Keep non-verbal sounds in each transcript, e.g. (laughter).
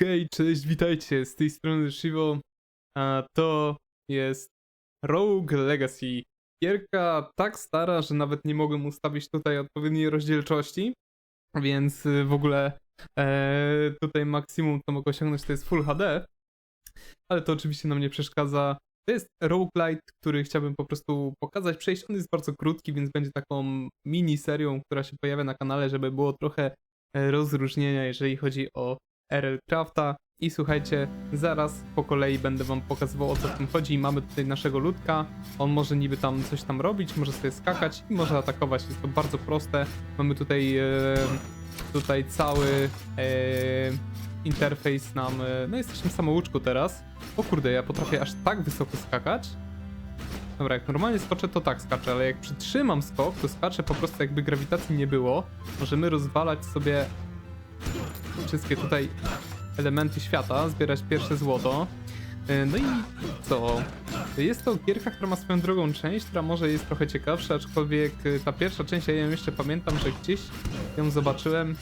Hej, cześć, witajcie, z tej strony Shivo, a to jest Rogue Legacy. Gierka tak stara, że nawet nie mogłem ustawić tutaj odpowiedniej rozdzielczości, więc y, w ogóle e, tutaj maksimum to mogę osiągnąć to jest Full HD, ale to oczywiście nam nie przeszkadza. To jest roguelite, który chciałbym po prostu pokazać, przejść. On jest bardzo krótki, więc będzie taką mini serią, która się pojawia na kanale, żeby było trochę e, rozróżnienia, jeżeli chodzi o RL Crafta. I słuchajcie, zaraz po kolei będę wam pokazywał o co w tym chodzi. Mamy tutaj naszego ludka. On może niby tam coś tam robić, może sobie skakać i może atakować. Jest to bardzo proste. Mamy tutaj e, tutaj cały e, interfejs nam. E, no jesteśmy w samouczku teraz. O kurde, ja potrafię aż tak wysoko skakać. Dobra, jak normalnie skoczę, to tak skaczę, ale jak przytrzymam skok, to skaczę po prostu jakby grawitacji nie było. Możemy rozwalać sobie wszystkie tutaj elementy świata, zbierać pierwsze złoto. E, No i co? Jest to gierka, która ma swoją drugą część, która może jest trochę ciekawsza, aczkolwiek e, ta pierwsza część, ja ją jeszcze pamiętam, że gdzieś ją zobaczyłem.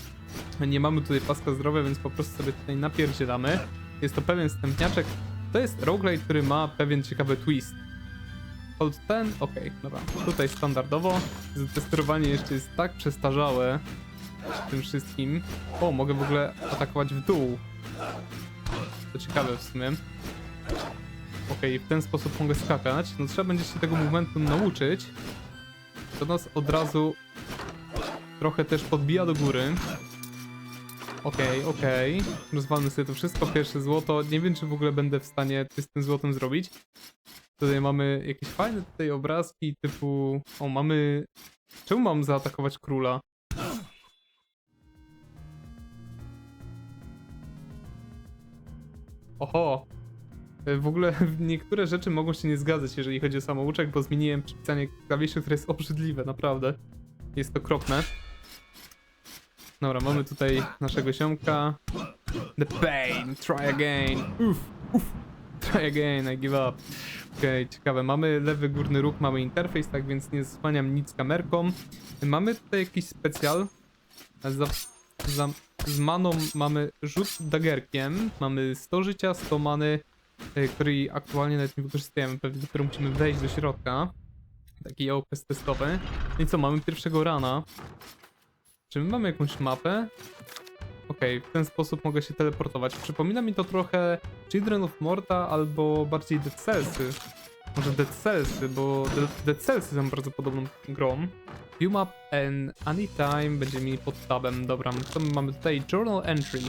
Nie mamy tutaj paska zdrowia, więc po prostu sobie tutaj napierdzielamy. Jest to pewien stępniaczek. To jest roguelite, który ma pewien ciekawy twist. Hold ten, okej, dobra. Tutaj standardowo. Testowanie jeszcze jest tak przestarzałe, tym wszystkim. O, mogę w ogóle atakować w dół. To ciekawe w sumie. Okej, w ten sposób mogę skakać. No trzeba będzie się tego momentu nauczyć. To nas od razu trochę też podbija do góry. Okej, okej. Rozwalmy sobie to wszystko. Pierwsze złoto. Nie wiem, czy w ogóle będę w stanie coś z tym złotem zrobić. Tutaj mamy jakieś fajne tutaj obrazki typu... O, mamy... Czemu mam zaatakować króla? Oho. E, W ogóle (laughs) niektóre rzeczy mogą się nie zgadzać, jeżeli chodzi o samouczek, bo zmieniłem przypisanie klawiszy, które jest obrzydliwe, naprawdę. Jest okropne. Dobra, mamy tutaj naszego ziomka. The pain, try again. Uff, uff. Try again, I give up. Okej, ciekawe. Mamy lewy górny róg, mamy interfejs, tak więc nie zasłaniam nic kamerką. Mamy tutaj jakiś specjal. Z maną mamy rzut daggerkiem, mamy 100 życia, 100 many, e, której aktualnie nawet nie wykorzystujemy, pewnie dopiero musimy wejść do środka. Taki okres testowy. No i co, mamy pierwszego rana. Czy my mamy jakąś mapę? Okej, w ten sposób mogę się teleportować. Przypomina mi to trochę Children of Morta albo bardziej Dead Cellsy. Może Dead Cellsy, bo Dead Cellsy są bardzo podobną grą. View map and anytime będzie mi pod tabem. Dobra, co my mamy tutaj? Journal entry.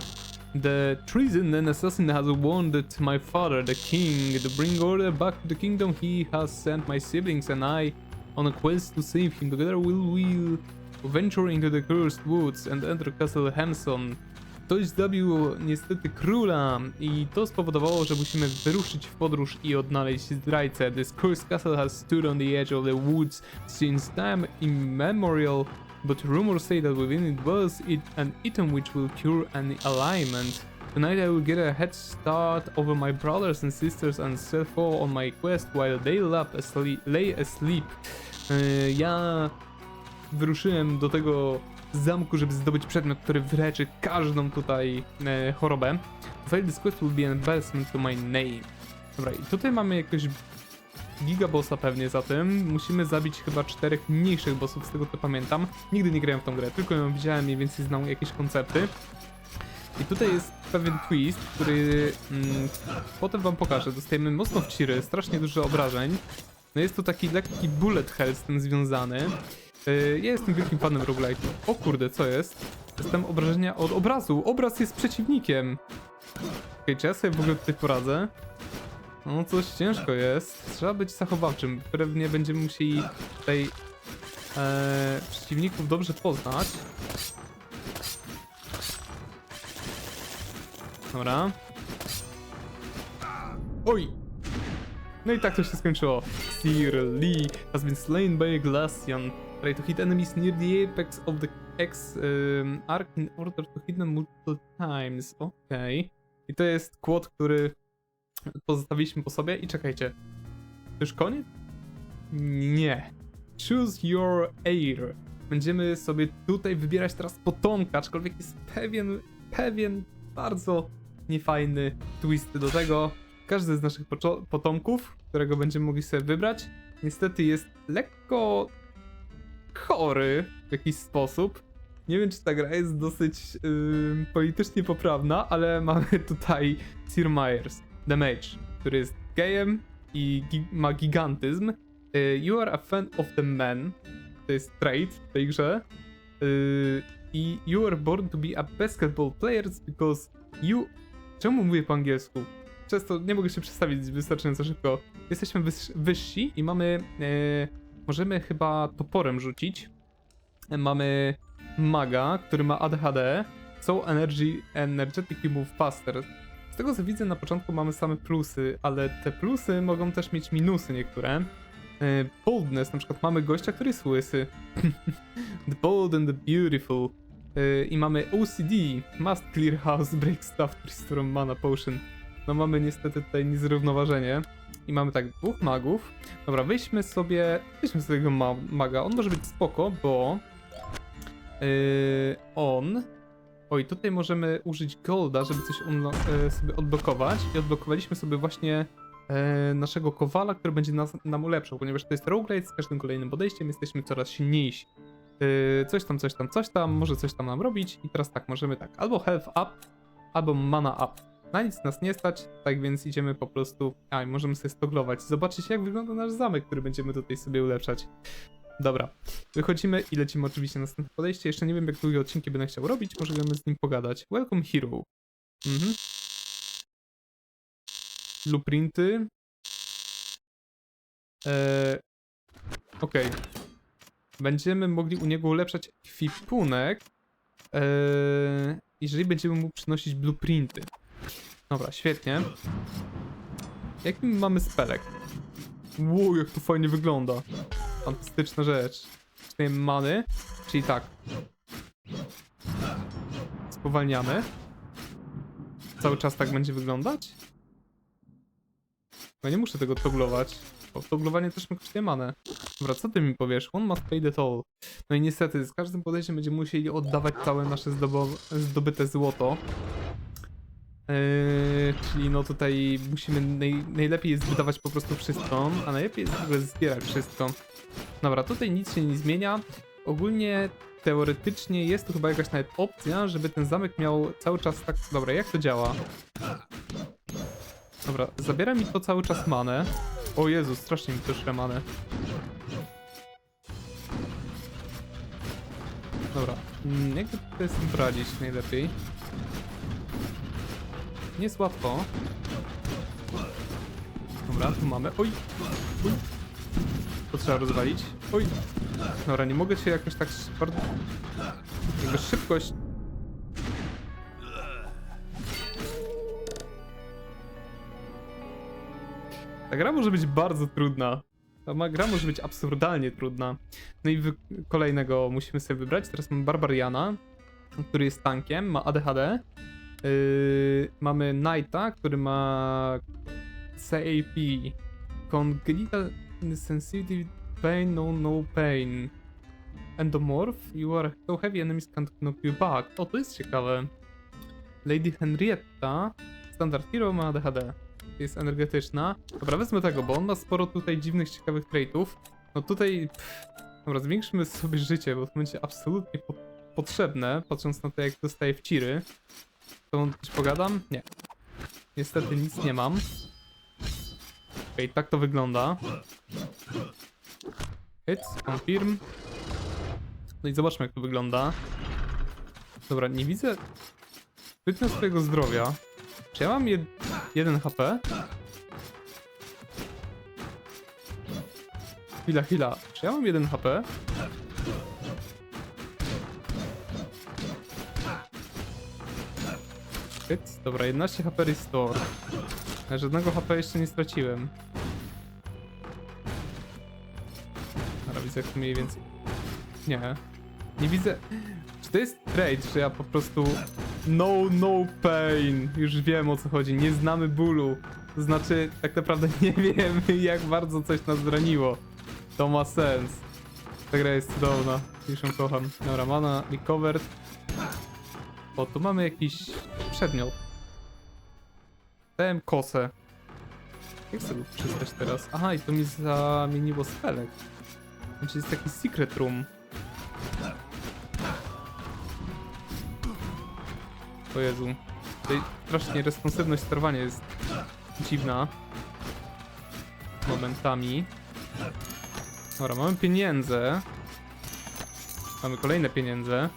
The treason and assassin has wounded my father, the king. To bring order back to the kingdom, he has sent my siblings and I on a quest to save him. Together we'll, we'll venture into the cursed woods and enter Castle Hamson. Ktoś zabił niestety króla i to spowodowało, że musimy wyruszyć w podróż i odnaleźć zdrajcę. This cursed castle has stood on the edge of the woods since time immemorial, but rumors say that within it was it an item which will cure any alignment. Tonight I will get a head start over my brothers and sisters and set forth on my quest while they asleep, lay asleep. Yy, ja wyruszyłem do tego zamku, żeby zdobyć przedmiot, który wyleczy każdą tutaj e, chorobę. Fail this quest will be an embarrassment to my name. Dobra, i tutaj mamy jakiegoś gigabossa pewnie za tym. Musimy zabić chyba czterech mniejszych bossów, z tego co pamiętam. Nigdy nie grałem w tą grę, tylko ją widziałem, mniej więcej znam jakieś koncepty. I tutaj jest pewien twist, który mm, potem wam pokażę. Dostajemy mocno w ciry, strasznie dużo obrażeń. No jest to taki lekki bullet hell z tym związany. Yy, Ja jestem wielkim fanem roguelike'u. O kurde, co jest? Jestem obrażenia od obrazu. Obraz jest przeciwnikiem. Okej, czy ja sobie w ogóle tutaj poradzę? No, coś ciężko jest. Trzeba być zachowawczym. Pewnie będziemy musieli tutaj e, przeciwników dobrze poznać. Dobra. Oj! No i tak to się skończyło. Sir Lee has been slain by a Glacian. Try to hit enemies near the apex of the X um, arc in order to hit them multiple times. Okej. I to jest kłod, który pozostawiliśmy po sobie. I czekajcie. To już koniec? Nie. Choose your heir. Będziemy sobie tutaj wybierać teraz potomka, aczkolwiek jest pewien, pewien bardzo niefajny twist do tego. Każdy z naszych potomków, którego będziemy mogli sobie wybrać, niestety jest lekko chory w jakiś sposób. Nie wiem, czy ta gra jest dosyć ym, politycznie poprawna, ale (laughs) mamy tutaj Sir Myers, The Mage, który jest gejem i gi- ma gigantyzm. Y, you are a fan of the man. To jest trait w tej grze. Y, I you are born to be a basketball player because you... Czemu mówię po angielsku? Często nie mogę się przedstawić wystarczająco szybko. Jesteśmy wyż- wyżsi i mamy... E, możemy chyba toporem rzucić. Mamy maga, który ma ADHD. So energy, energetic move faster. Z tego co widzę na początku mamy same plusy, ale te plusy mogą też mieć minusy niektóre. E, Boldness, na przykład mamy gościa, który jest łysy. (laughs) the bold and the beautiful. E, I mamy OCD, must clear house, break stuff, restore mana potion. No mamy niestety tutaj niezrównoważenie. I mamy tak, dwóch magów. Dobra, weźmy sobie, weźmy sobie tego ma maga. On może być spoko, bo yy, on... Oj, tutaj możemy użyć golda, żeby coś yy, sobie odblokować. I odblokowaliśmy sobie właśnie e, naszego kowala, który będzie nas, nam ulepszał, ponieważ to jest roguelite, z każdym kolejnym podejściem jesteśmy coraz silniejsi. E, coś tam, coś tam, coś tam, może coś tam nam robić i teraz tak, możemy tak, albo health up, albo mana up. Na nic nas nie stać, tak więc idziemy po prostu, a i możemy sobie stoglować, zobaczyć jak wygląda nasz zamek, który będziemy tutaj sobie ulepszać. Dobra, wychodzimy i lecimy oczywiście na następne podejście. Jeszcze nie wiem, jak długie odcinki będę chciał robić, możemy z nim pogadać. Welcome Hero. Mhm. Blueprinty. Eee, Okej. Będziemy mogli u niego ulepszać ekwipunek, eee, jeżeli będziemy mu przynosić blueprinty. Dobra, świetnie. Jaki my mamy spelek? Wow, jak to fajnie wygląda. Fantastyczna rzecz. Cztery many, czyli tak. Spowalniamy. Cały czas tak będzie wyglądać? No nie muszę tego toglować. Bo toglowanie też mi kosztuje manę. Dobra, co ty mi powiesz? One must pay the toll. No i niestety, z każdym podejściem będziemy musieli oddawać całe nasze zdobyte złoto. Yy, czyli no tutaj musimy, naj, najlepiej jest wydawać po prostu wszystko, a najlepiej jest w ogóle zbierać wszystko. Dobra, tutaj nic się nie zmienia. Ogólnie teoretycznie jest tu chyba jakaś nawet opcja, żeby ten zamek miał cały czas tak... Dobra, jak to działa? Dobra, zabiera mi to cały czas manę. O Jezu, strasznie mi to szle manę. Dobra, mm, jak z tym poradzić najlepiej? Nie jest łatwo. Dobra, tu mamy. Oj! Oj! To trzeba rozwalić. Oj! Dobra, nie mogę się jakoś tak bardzo... Jakby szybkość... Ta gra może być bardzo trudna. Ta gra może być absurdalnie trudna. No i kolejnego musimy sobie wybrać. Teraz mamy Barbariana, który jest tankiem, ma ADHD. Yy, mamy Knighta, który ma CAP. Congenital Sensitive Pain, no, no pain. Endomorph, you are so heavy enemies can't knock you back. O, to jest ciekawe. Lady Henrietta, Standard Hero ma ADHD. Jest energetyczna. Dobra, wezmę tego, bo on ma sporo tutaj dziwnych, ciekawych traitów. No tutaj, pff, dobra, zwiększmy sobie życie, bo to będzie absolutnie po potrzebne, patrząc na to, jak dostaję w ciry. To coś pogadam? Nie. Niestety nic nie mam. Okej, tak to wygląda. Hit, confirm. No i zobaczmy jak to wygląda. Dobra, nie widzę zbytnio swojego zdrowia. Czy ja mam jed 1 HP? Chwila, chwila. Czy ja mam 1 HP? Dobra, 11 HP restore. Ja żadnego HP jeszcze nie straciłem. Dobra, widzę jak mniej więcej. Nie. Nie widzę. Czy to jest trade, że ja po prostu. No, no pain. Już wiem o co chodzi. Nie znamy bólu. To znaczy, tak naprawdę (laughs) nie wiemy, jak bardzo coś nas zraniło. To ma sens. Ta gra jest cudowna. Już ją kocham. Dobra, mana recovered. O, tu mamy jakiś przedmiot. Dostałem kosę. Jak sobie przystać teraz? Aha, i to mi zamieniło spelek. Znaczy jest taki secret room. O Jezu. Tutaj strasznie responsywność sterowania jest dziwna. Momentami. Dobra, mamy pieniądze. Mamy kolejne pieniądze.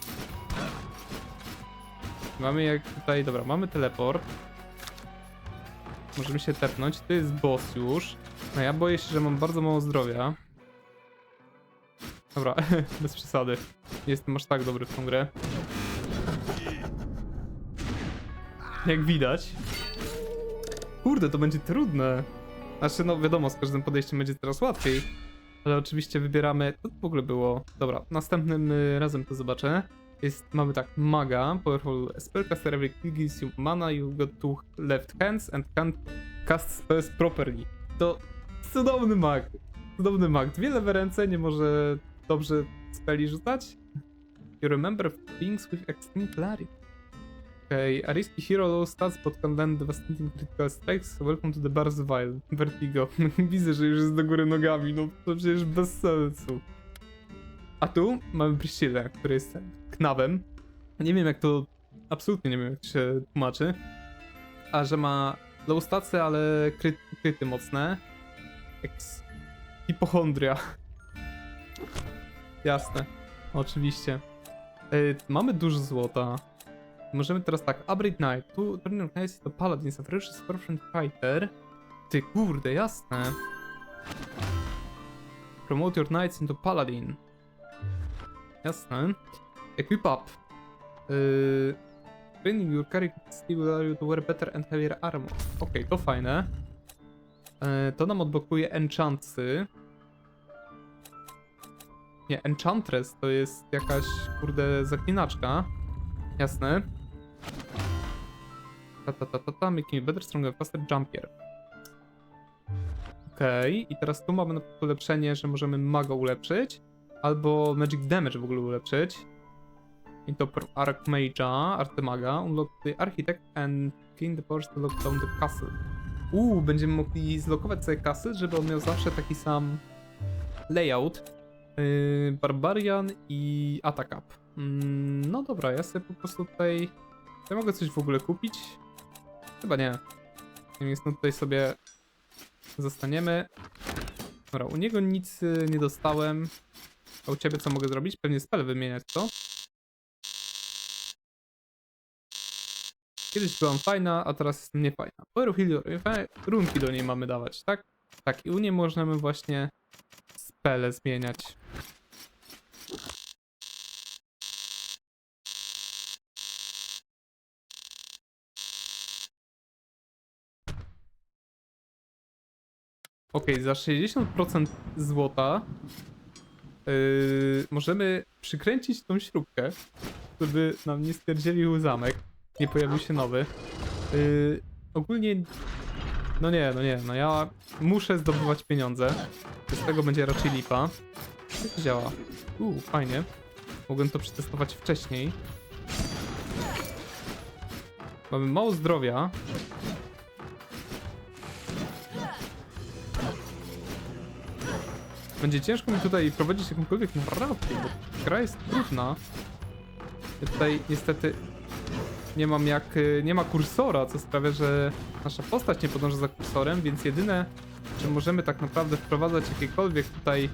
Mamy jak tutaj, dobra, mamy teleport. Możemy się tepnąć. To jest boss już. No ja boję się, że mam bardzo mało zdrowia. Dobra, (laughs) bez przesady. Jestem aż tak dobry w tą grę. Jak widać. Kurde, to będzie trudne. Znaczy, no wiadomo, z każdym podejściem będzie teraz łatwiej. Ale oczywiście wybieramy. To w ogóle było? Dobra, następnym y, razem to zobaczę. Jest, mamy tak, maga, powerful spellcaster, every kill gives you mana, you got two left hands and can cast spells properly. To cudowny mag. Cudowny mag. Dwie lewe ręce, nie może dobrze speli rzucać. You remember things with extreme clarity. Okay, a risky hero low stats can land devastating critical strikes. Welcome to the Bar's Vile. Vertigo. (laughs) Widzę, że już jest do góry nogami, no to przecież bez sensu. A tu mamy Priscilla, który jest knawem. Nie wiem jak to, absolutnie nie wiem jak się tłumaczy. A że ma low statsy, ale kry, kryty mocne. Ex... Hipochondria. (laughs) Jasne, oczywiście. Ej, mamy dużo złota. Możemy teraz tak, Upgrade Knight. Tu Turner Knight to Paladin, a Ferocious Forefront Fighter. Ty kurde, jasne. Promote your knights into Paladin. Jasne. Equip up. Yy, training your character skill allow you to wear better and heavier armor. Okej, to fajne. Yy, to nam odblokuje enchantsy. Nie, enchantress to jest jakaś, kurde, zaklinaczka. Jasne. Ta ta ta ta ta, making better, stronger, faster, jumpier. Okej, i teraz tu mamy ulepszenie, że możemy maga ulepszyć, albo magic damage w ogóle ulepszyć. I to pro- Archmage'a, Artemaga, unlock the architect and gain the powers to lock down the castle. Uuu, będziemy mogli zlokować sobie castle, żeby on miał zawsze taki sam layout. Yy, Barbarian i Attack Up. Mm, no dobra, ja sobie po prostu tutaj... Ja mogę coś w ogóle kupić? Chyba nie. Więc no tutaj sobie zostaniemy. Dobra, u niego nic y, nie dostałem. A u ciebie co mogę zrobić? Pewnie spell wymieniać, co? Kiedyś byłam fajna, a teraz jestem niefajna. Heal, runki do niej mamy dawać, tak? Tak, i u niej możemy właśnie spele zmieniać. Okej, za 60% złota yy, możemy przykręcić tą śrubkę, żeby nam nie stwierdzili zamek, nie pojawił się nowy. Yy, ogólnie, no nie, no nie, no ja muszę zdobywać pieniądze, z tego będzie raczej lipa. Jak to działa? Uuu, fajnie. Mogłem to przetestować wcześniej. Mamy mało zdrowia. Będzie ciężko mi tutaj prowadzić jakąkolwiek narrację, bo gra jest trudna. Ja tutaj niestety nie mam jak, y, nie ma kursora, co sprawia, że nasza postać nie podąża za kursorem, więc jedyne, czy możemy tak naprawdę wprowadzać jakiekolwiek tutaj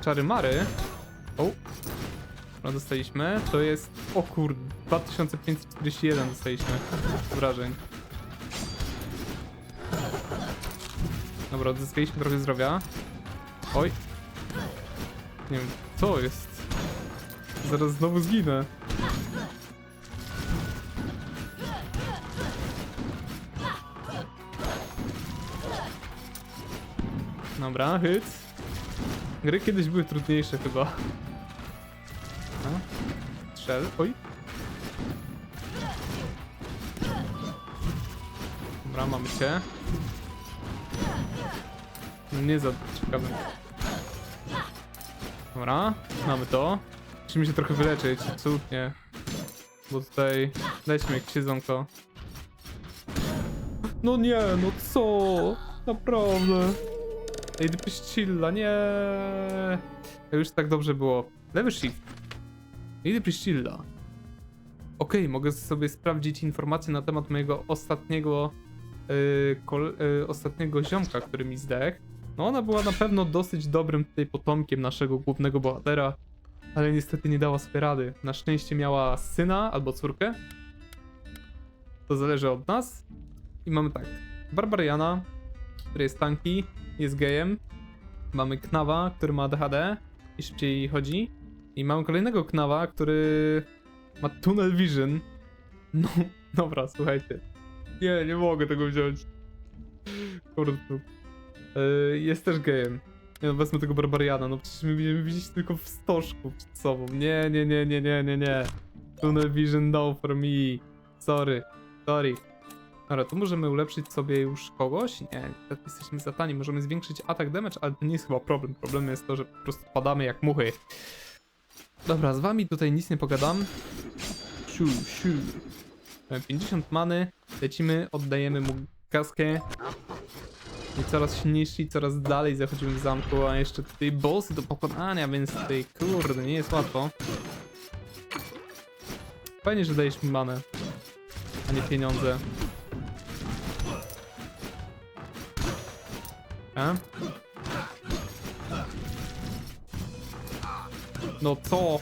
czary-mary. O, no dostaliśmy, to jest, o kurde, 2541 dostaliśmy wrażeń. Dobra, odzyskaliśmy trochę zdrowia. Oj. Nie wiem, co jest? Zaraz znowu zginę. Dobra, hit. Gry kiedyś były trudniejsze chyba. Strzel, oj. Dobra, mamy cię. Nie za ciekawe. Dobra, mamy to. Musimy się trochę wyleczyć, absolutnie. Bo tutaj... Jakieś jedzonko. No nie, no co? Naprawdę. Ej, Priscilla, nie. To już tak dobrze było. Lewy shift. Ej, Priscilla. Okej, mogę sobie sprawdzić informacje na temat mojego ostatniego yy, kol- yy, ostatniego ziomka, który mi zdechł. No ona była na pewno dosyć dobrym tutaj potomkiem naszego głównego bohatera, ale niestety nie dała sobie rady. Na szczęście miała syna albo córkę. To zależy od nas. I mamy tak. Barbariana, który jest tanki, jest gejem. Mamy Knawa, który ma ADHD i szybciej chodzi. I mamy kolejnego Knawa, który ma tunnel vision. No, (laughs) dobra, słuchajcie. Nie, nie mogę tego wziąć. Kurde. Jest też gejem. No, wezmę tego Barbariana, no przecież my będziemy widzieć tylko w stożku przed sobą. Nie, nie, nie, nie, nie, nie, nie. Tunnel vision no for me. Sorry, sorry. Dobra, tu możemy ulepszyć sobie już kogoś? Nie, tak jesteśmy za tani. Możemy zwiększyć atak damage, ale to nie jest chyba problem. Problemem jest to, że po prostu padamy jak muchy. Dobra, z wami tutaj nic nie pogadam. Siu, siu. Mamy 50 many, lecimy, oddajemy mu kaskę. I coraz silniejsi, coraz dalej zachodzimy w zamku, a jeszcze tutaj bossy do pokonania, więc tutaj kurde, nie jest łatwo. Fajnie, że dajesz mi manę, a nie pieniądze. No co?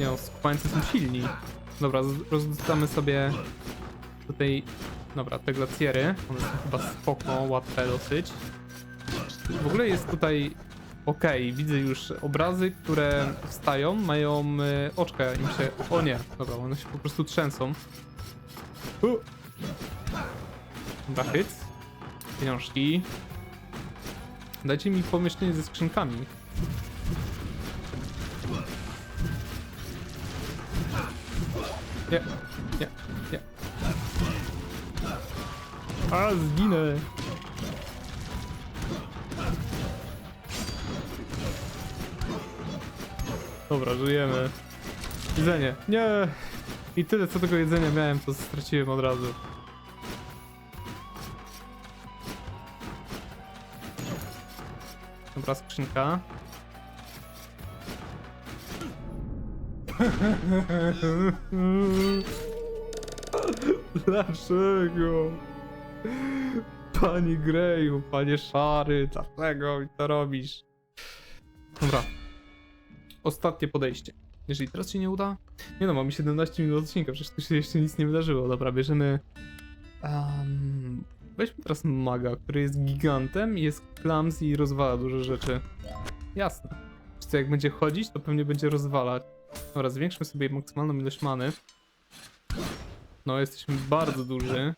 Nie no, skupańcy są silni. Dobra, rozdamy sobie tutaj... Dobra, te glacjery. One są chyba spoko, łatwe dosyć. W ogóle jest tutaj... Okej, widzę już obrazy, które wstają, mają y, oczka im się... O nie, dobra, one się po prostu trzęsą. U. Hyc. Pieniążki. Dajcie mi pomieszczenie ze skrzynkami. Nie, nie, nie. A, zginę. Dobra, żyjemy. Jedzenie. Nie. I tyle co tego jedzenia miałem, to straciłem od razu. Dobra, skrzynka. Dlaczego? Pani Greju, panie Szary, dlaczego mi to robisz? Dobra. Ostatnie podejście. Jeżeli teraz się nie uda... Nie no, mamy 17 minut odcinka, przecież tu się jeszcze nic nie wydarzyło. Dobra, bierzemy... Um, weźmy teraz maga, który jest gigantem, jest clumsy i rozwala duże rzeczy. Jasne. Czy jak będzie chodzić, to pewnie będzie rozwalać. Dobra, zwiększmy sobie maksymalną ilość many. No, jesteśmy bardzo duży.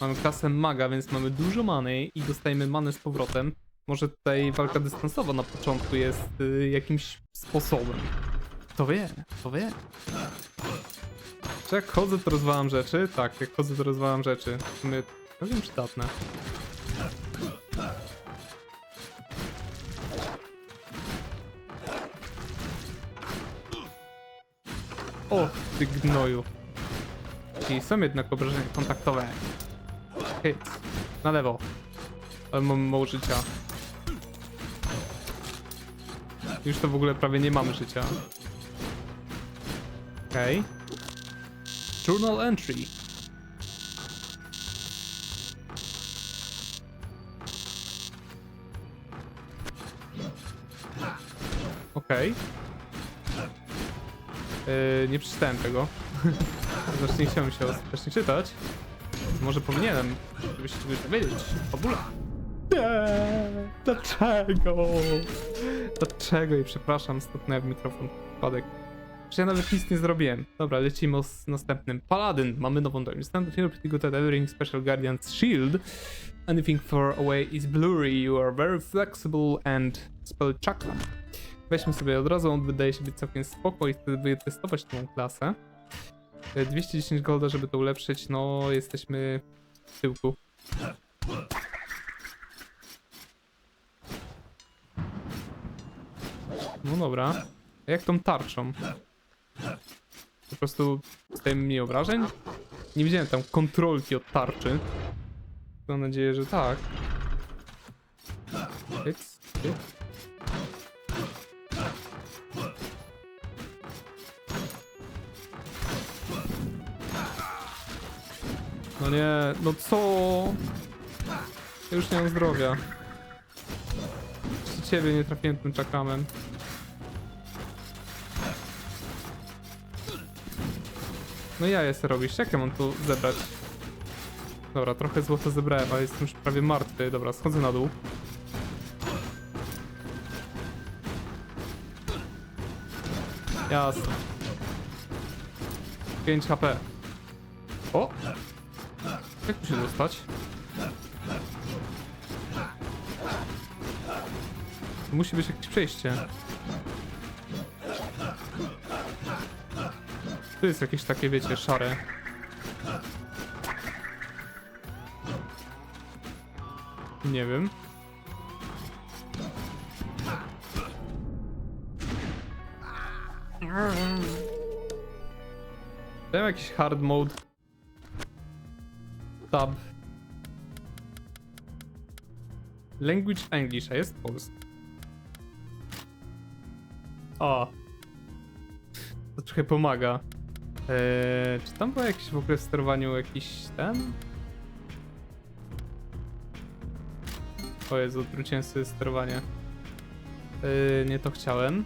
Mamy klasę maga, więc mamy dużo many i dostajemy manę z powrotem. Może tutaj walka dystansowa na początku jest y, jakimś sposobem. Kto wie, kto wie. Czy jak chodzę, to rozwalam rzeczy? Tak, jak chodzę, to rozwalam rzeczy. My całkiem przydatne. O, ty gnoju. I są jednak obrażenia kontaktowe. Hit. Na lewo. Ale mam mało życia. Już to w ogóle prawie nie mamy życia. Okej. Okay. Journal entry. Okej. Yy, nie przeczytałem tego. (laughs) Znacznie nie chciałem się ostatecznie czytać. Może powinienem, żebyście czegoś dowiedzieć. Fabula. Nie, dlaczego? Dlaczego? I przepraszam, stuknąłem w mikrofon. Przypadek. Przecież ja nawet nic nie zrobiłem. Dobra, lecimy z następnym. Paladin. Mamy nową broń. Stand here pretty good at everything special guardian's shield. Anything far away is blurry. You are very flexible and spell chakra. Weźmy sobie od razu, on wydaje się być całkiem spoko i wtedy wytestować tą klasę. E, 210 golda, żeby to ulepszyć, no jesteśmy w tyłku. No dobra. A jak tą tarczą? Po prostu dostaję mniej obrażeń? Nie widziałem tam kontrolki od tarczy. Mam nadzieję, że tak. No nie, no co? Ja już nie mam zdrowia. Czy ciebie nie trafiłem tym czakramem? No ja jest robisz, jak ja mam tu zebrać? Dobra, trochę złota zebrałem, ale jestem już prawie martwy. Dobra, schodzę na dół. Jasne. 5 HP. O! Jak tu się dostać? Musi być jakieś przejście. Tu jest jakieś takie, wiecie, szare. Nie wiem. Dałem jakiś hard mode. Tab. Language English, a jest polski. O. To trochę pomaga. Eee, czy tam było jakieś w ogóle w sterowaniu jakiś ten? O Jezu, odwróciłem sobie sterowanie. Eee, nie to chciałem.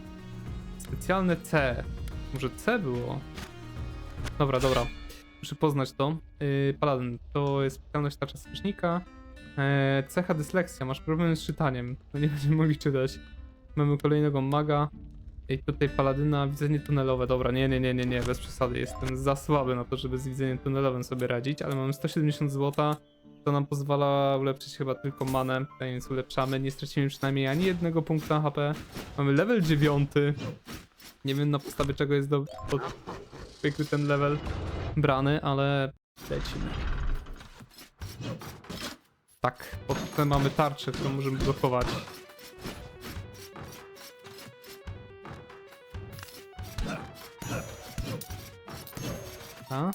Specjalne C. Może C było? Dobra, dobra. Muszę poznać to. Yy, Paladin, to jest specjalność tarcza strażnika. Eee, cecha dysleksja, masz problem z czytaniem. No nie będziemy mogli czytać. Mamy kolejnego maga. I tutaj paladyna, widzenie tunelowe. Dobra, nie, nie, nie, nie, nie, bez przesady. Jestem za słaby na to, żeby z widzeniem tunelowym sobie radzić, ale mamy 170 zł. To nam pozwala ulepszyć chyba tylko manę, więc ulepszamy. Nie stracimy przynajmniej ani jednego punkta HP. Mamy level 9. Nie wiem na podstawie czego jest do, jakby ten level brany, ale lecimy. Tak, potem mamy tarczę, którą możemy blokować. A?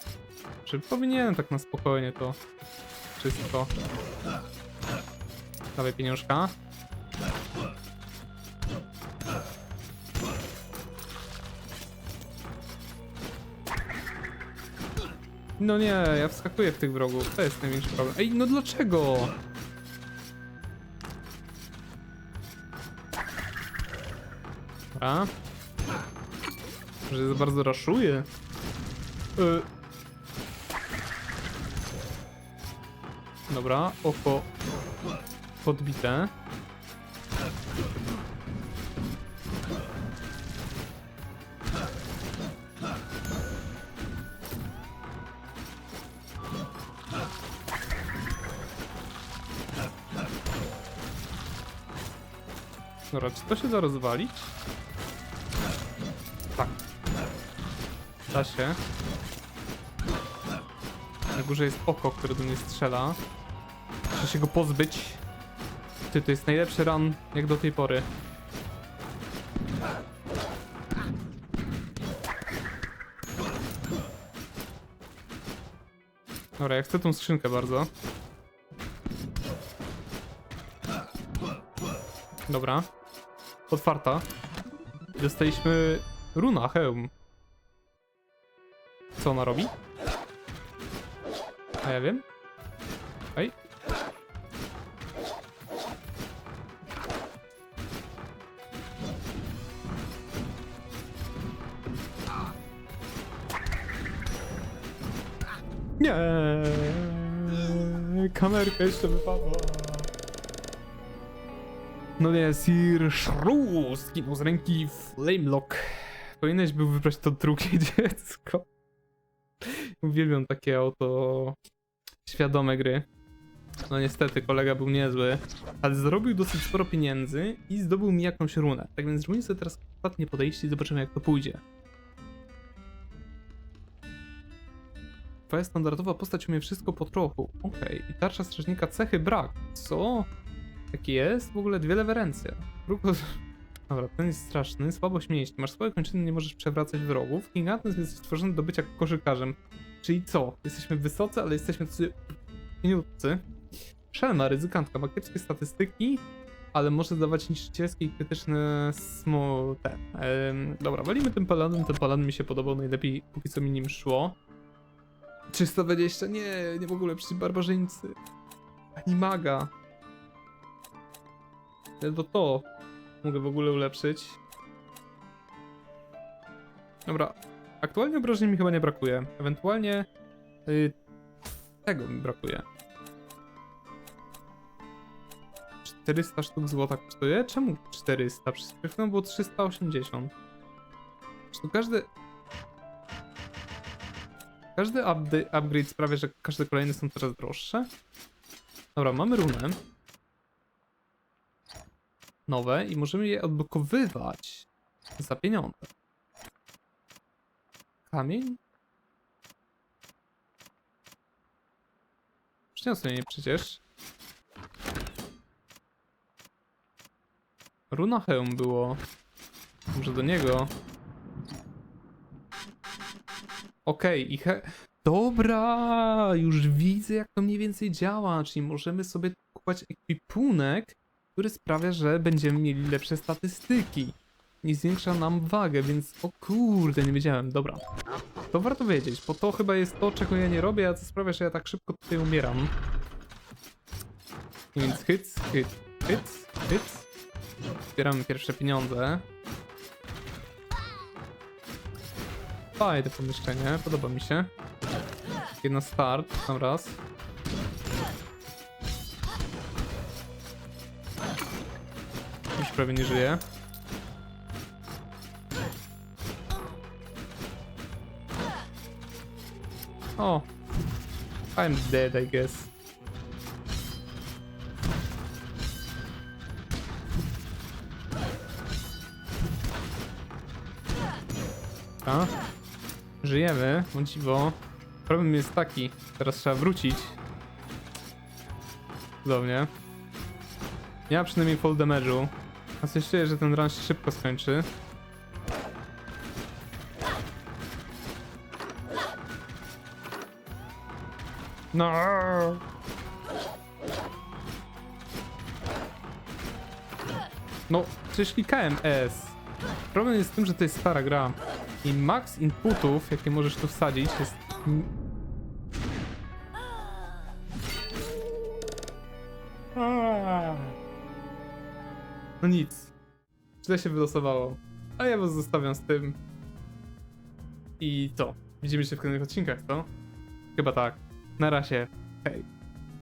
Czy powinienem tak na spokojnie to wszystko. Dawaj pieniążka. No nie, ja wskakuję w tych wrogów. To jest największy problem. Ej, no dlaczego? Dobra. Może za bardzo raszuje. Y. Dobra, oko podbite. Dobra, czy to się da rozwalić? Tak. Da się. Na górze jest oko, które do mnie strzela. Muszę się go pozbyć. Ty, to jest najlepszy run jak do tej pory. Dobra, ja chcę tą skrzynkę bardzo. Dobra. Otwarta. Dostaliśmy runa, hełm. Co ona robi? A ja wiem. Ej. Nie. Kamerka jeszcze wypadła. No nie, Sir Shrew skinął z ręki Flamelock. Powinieneś był wybrać to drugie (laughs) dziecko. Uwielbiam takie oto świadome gry. No niestety, kolega był niezły, ale zarobił dosyć sporo pieniędzy i zdobył mi jakąś runę. Tak więc zrobimy sobie teraz ostatnie podejście i zobaczymy jak to pójdzie. Twoja standardowa postać umie wszystko po trochu. Okej, i tarcza strażnika cechy brak. Co? Taki jest? W ogóle dwie lewe ręce. Wróg, (laughs) Dobra, ten jest straszny. Słabość mięśni. Masz swoje kończyny, nie możesz przewracać wrogów. Gigantyzm jest stworzony do bycia koszykarzem. Czyli co? Jesteśmy wysocy, ale jesteśmy tacy niutcy. Szelma, ryzykantka, ma kiepskie statystyki, ale może zdawać niszczycielskie i krytyczne smo... te. Em, dobra, walimy tym paladem. Ten paladin mi się podobał najlepiej, póki co mi nim szło. 320, nie, nie w ogóle, przecież barbarzyńcy. Ani maga. Ledwo to mogę w ogóle ulepszyć. Dobra, aktualnie obrażeń mi chyba nie brakuje. Ewentualnie y, tego mi brakuje. 400 sztuk złota kosztuje? Czemu 400? Przecież chwilą było 380. Czy każdy... Każdy upgrade sprawia, że każde kolejne są coraz droższe? Dobra, mamy runę. Nowe i możemy je odblokowywać za pieniądze. Kamień? Przyniosłem je przecież. Runa hełm było. Może do niego. Okej, i he... Dobra, już widzę jak to mniej więcej działa, czyli możemy sobie kupować ekwipunek, który sprawia, że będziemy mieli lepsze statystyki. I zwiększa nam wagę, więc o kurde, nie wiedziałem, dobra. To warto wiedzieć, bo to chyba jest to, czego ja nie robię, a co sprawia, że ja tak szybko tutaj umieram. Więc hyc, hyc, hyc, hyc. Zbieramy pierwsze pieniądze. Fajne pomieszczenie, podoba mi się. Jedna start, tam raz. Już prawie nie żyje. O! I'm dead, I guess. A? Żyjemy, o dziwo. Problem jest taki, teraz trzeba wrócić. Do mnie. Nie ma przynajmniej full damage'u. A coś czuję, że ten run się szybko skończy. No. No, przecież klikałem S. Problem jest w tym, że to jest stara gra. I max inputów, jakie możesz tu wsadzić, jest. No nic. Źle się wylosowało. A ja was zostawiam z tym. I co? Widzimy się w kolejnych odcinkach, co? Chyba tak. Na razie. Hej.